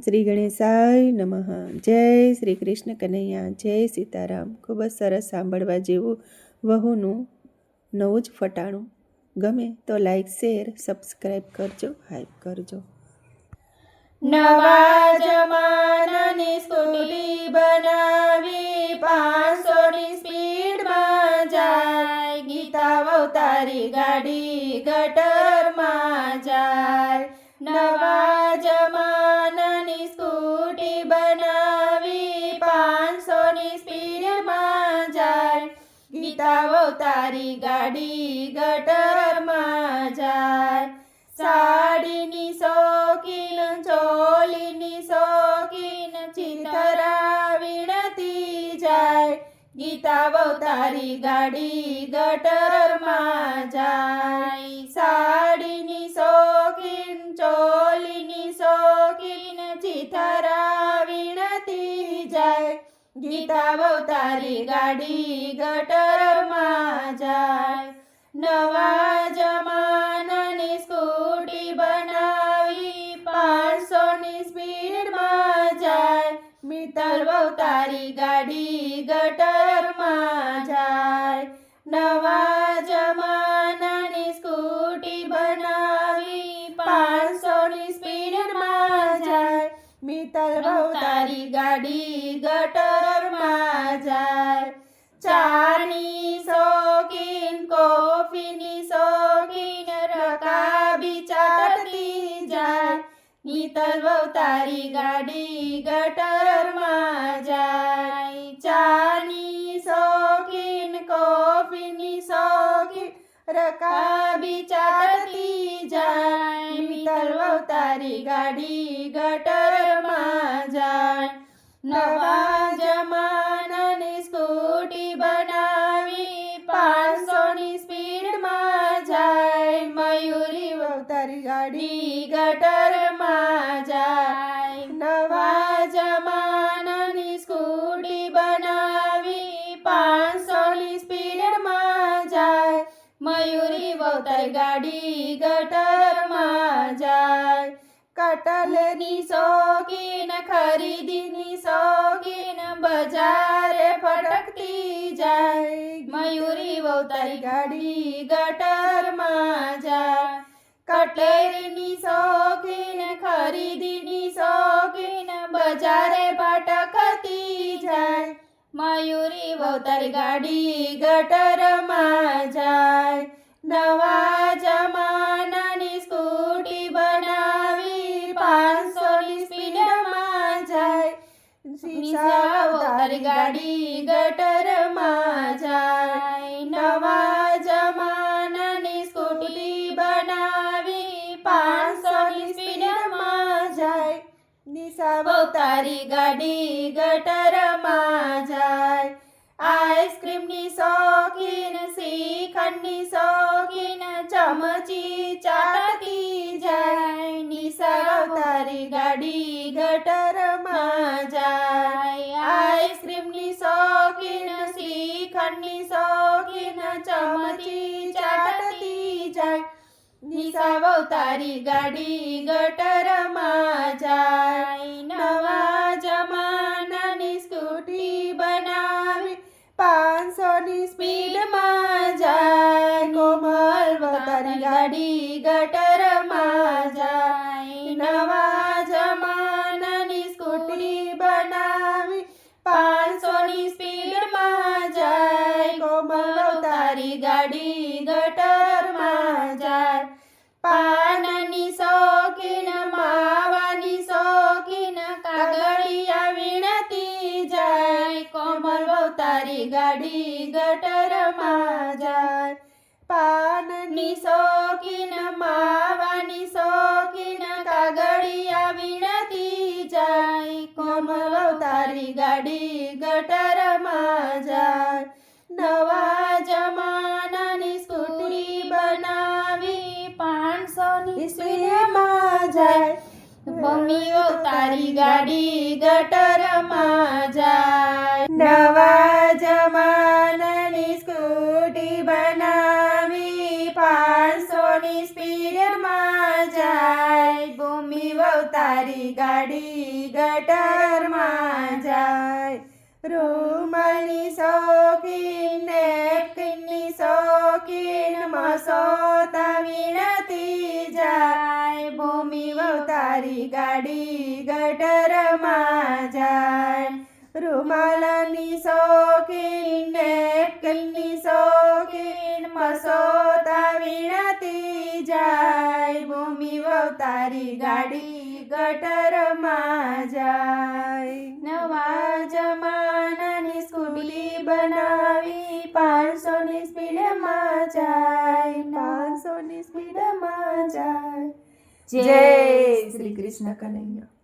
શ્રી ગણેશાય નમઃ. જય શ્રી કૃષ્ણ કનૈયા. જય સીતારામ. ખૂબ જ સરસ સાંભળવા જેવું વહુનું નવું જ ફટાણું. ગમે તો લાઈક શેર સબસ્ક્રાઈબ કરજો હાઈપ કરજો. નવા જમાનાની સ્કૂલી બનાવી પાંચસોની સ્પીડમાં જાય. ગીતા અવતારી ગાડી ગટરમાં બનાવી પાંચસોની સ્પીડમાં જાય. ગીતા તારી ગાડી ગટરમાં જાય. સાડીની શોખીન, ચોલીની શોખીન ચિતરા વીણતી જાય. ગીતા તારી ગાડી ગટરમાં જાય. સાડીની ગીતા વહુતારી ગાડી ગટરમાં જાય. નવા જમાનાની સ્કૂટી બનાવી પાંચસોની સ્પીડમાં જાય. મિત્તલ વહુતારી ગાડી ગટરમાં જાય બહુ તારી ગાડી ગટરમાં જાય. ચાની શોખીન, કોફીની શોખીન રકાબી ચાટતી જાય. મિત્તલ બહુ તારી ગાડી ગટરમાં જાય. ચાની શોખીન, કોફીની શોખીન રકાબી ચાટતી જાય. વહુતારી ગાડી ગટરમાં જાય. નવા જમાનાની સ્કૂટી બનાવી પાંચસોની સ્પીડમાં જાય. મયુરી તારી ગાડી ગટરમાં જાય. નવા જમાનાની સ્કૂટી બનાવી પાંચસોની સ્પીડમાં જાય. મયુરી તારી ગાડી ગટરમાં જાય કટલની શોખીન ખરીદીની શોખીન બજારે ફટકતી જાય. મયુરી વહુતારી ગાડી ગટરમાં જાય. કટલેરીની શોખીન ખરીદીની શોખીન બજારે ફટકતી જાય. મયુરી વહુતારી ગાડી ગટરમાં જાય. નવા નિશા વહુતારી ગાડી ગટરમાં જાય. નવા જમાનાની સ્કૂટી બનાવી પાંચસોની સ્પીડમાં જાય. નિશા વહુતારી ગાડી ગટરમાં જાય. આઈસ્ક્રીમની શોખીન શ્રીખંડની શોખીન ચમચી ચાટતી જાય. નિશા વહુતારી ગાડી ગટરમાં શ્રીખંડની શોખીન ચમચી ચાટતી જાય. નિશા તારી ગાડી ગટરમાં જાય. નવા જમાનાની સ્કૂટી બનાવી પાંચસોની સ્પીડમાં જાય. કોમલ તારી ગાડી ગટરમાં જાય. ગાડી ગટરમાં જાય. પાનની શોખીન, માવાની શોખીન, કાગળિયા વીણતી જાય. કોમલ વહુતારી ગાડી ગટરમાં જાય. પાનની શોખીન, માવાની શોખીન, કાગળિયા વીણતી જાય. કોમલ તારી ગાડી ગટરમાં જાય. સ્પીડમાં જાય. મમ્મીઓ તારી ગાડી ગટરમાં જાય. નવા જમાનાની સ્કૂટી બનાવી પાંચસોની સ્પીડમાં જાય. ભૂમિ તારી ગાડી ગટરમાં જાય. રૂમાલની શોખીન નેપકિનની શોખીન મસોતા વિનતી જાય, ભૂમિ તારી ગાડી ગટરમાં જાય. રૂમાલની શોખીન નેપકિનની શોખીન મસોતા વિનતી જાય. ભૂમિ તારી ગાડી ગટરમાં જાય. સ્કૂટી પાંચસો પાંચસોની સ્પીડમાં જાય પાંચસો પાંચસોની સ્પીડમાં જાય જય શ્રી કૃષ્ણ કનૈયા.